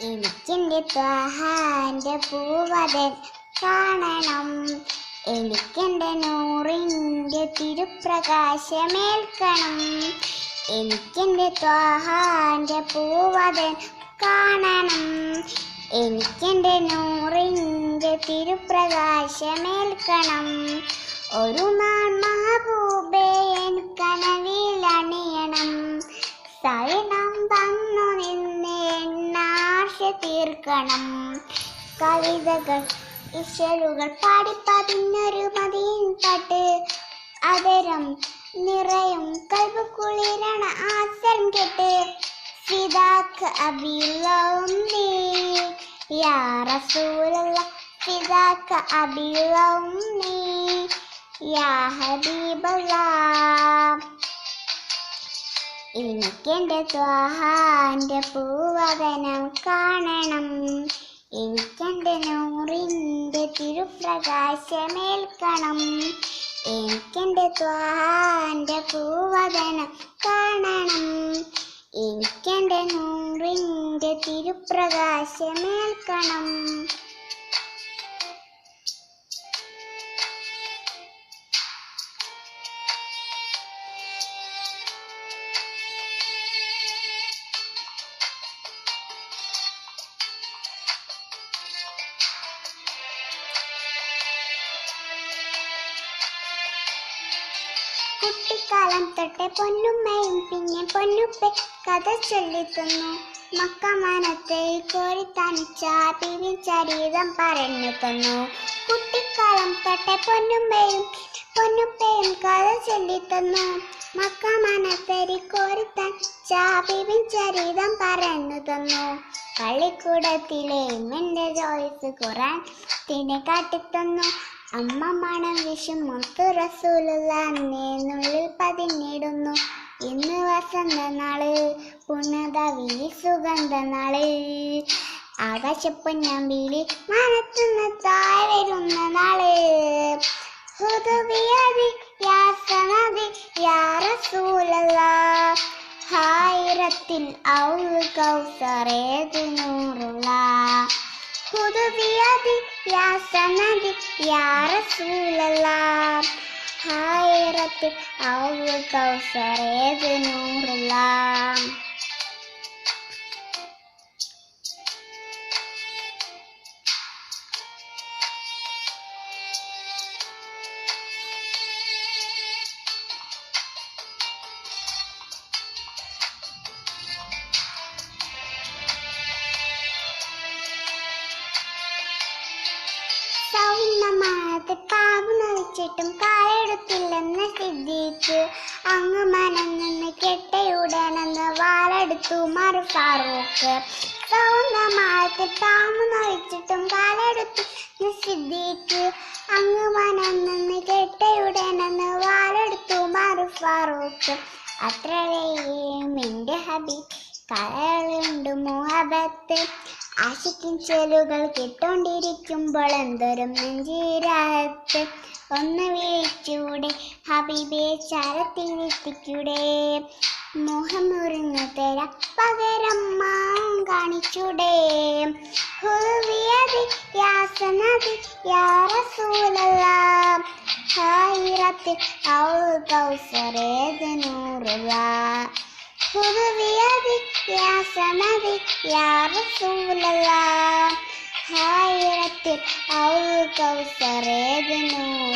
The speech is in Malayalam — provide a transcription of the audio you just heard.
എനിക്കെന്റെ ത്വാഹാന്റെ പൂവതൻ കാണണം. എനിക്കെന്റെ നൂറിന്റെ തിരുപ്രകാശമേൽക്കണം. എനിക്കെന്റെ ത്വാഹാന്റെ പൂവതൻ കാണണം. എനിക്കെന്റെ നൂറിന്റെ തിരുപ്രകാശമേൽക്കണം. ഒരു നാൾ മഹബൂബേ എൻ കനവിലണിയണം സൈനം തീർക്കണം. കവിതകൾ ഇശലുകൾ പാടിപ്പതിഞ്ഞൊരു മതിയും പാട്ട്. അതരം നിറയും കൽവ് കുളിരണ ആസരം കെട്ട്. ഫിദാക്ക് അബിലൗന്നി യാ റസൂലല്ല ഫിദാക്ക് അബിലൗന്നി യാ ഹബീബല്ലാ എനിക്കെന്റെ സ്വാഹാന്റെ പൂവനം കാണണം. എനിക്കെന്റെ നൂറിന്റെ തിരുപ്രകാശമേൽക്കണം. എനിക്കെന്റെ സ്വാഹാന്റെ പൂവനം കാണണം. എനിക്കെന്റെ നൂറിന്റെ തിരുപ്രകാശമേൽക്കണം. കുട്ടിക്കാലം തൊട്ടേ പൊന്നുമ്മയും പിന്നെ പൊന്നുപ്പെ കഥ ചൊല്ലിത്തുന്നു മക്കമാനത്തെ കോരി തനിച്ച ചരീതം പറഞ്ഞു തന്നു. കുട്ടിക്കാലം തൊട്ടേ പൊന്നുമ്മയും പൊന്നുപ്പയും കഥ ചൊല്ലിത്തന്നു മക്കമാനത്തേരി കോരി തനിച്ച ചരിതം പറഞ്ഞു തന്നു. കളിക്കൂടത്തിലെ എന്റെ ജോയിസ് ഖുറാൻ തിനെ കാട്ടിത്തന്നു. അമ്മ മണം വിഷു മുത്തു റസൂലുള്ള നുള്ളിൽ പതിഞ്ഞിടുന്നു ഇന്ന് വസന്ത നാൾ പുണത വീ സുഗന്ധ നാൾ ആകാശപ്പൊന്നമ്പിളി മനത്തുന്ന താഴെരുന്ന നാൾ. ഹുദുബിയതി യാ സനദി യാ റസൂലല്ല ഹായിരത്തിൽ ഔ കൗസറേത് നൂറുള്ള ഹുദുബിയതി യാ സനദി യാ റസൂലല്ല ഹായിരത്തിൽ ഔ കൗസറേത് നൂറുള്ള സൗന്ദമാനത്തെ പാമ്പ് നയിച്ചിട്ടും കാലെടുത്തില്ലെന്ന് സിദ്ധിച്ച്. അങ്ങ് മനം നിന്ന് കെട്ടയുടനെന്ന് വാലെടുത്തു മറു ഫാറൂഖ് സൗന്ദമാനത്തെ പാമ്പ് നയിച്ചിട്ടും കാലെടുത്ത് സിദ്ധിച്ച്. അങ്ങ് മനം നിന്ന് കെട്ടയുടനെന്ന് വാലെടുത്തു മറു അത്രയും എന്റെ ഹബി. കലകളുണ്ട് മുഹബത്ത്. ആശിക്കും ചെലുകൾ കിട്ടോണ്ടിരിക്കുമ്പോൾ എന്തോരം നെഞ്ചീരാത്ത് ഒന്ന് വിളിച്ചൂടെ. ഹബീബെ ചരത്തിരുത്തിക്കൂടെ മോഹം മുറിഞ്ഞു തര പകരം മാം കാണിച്ചൂടെ. ഹുവിയതി നൂറുള്ള. ഹുദവിയതി യാ സമതി യാ റസൂലല്ലാ ഹായിരത്തിൽ ഔ കൗസറേത് നൂറുള്ള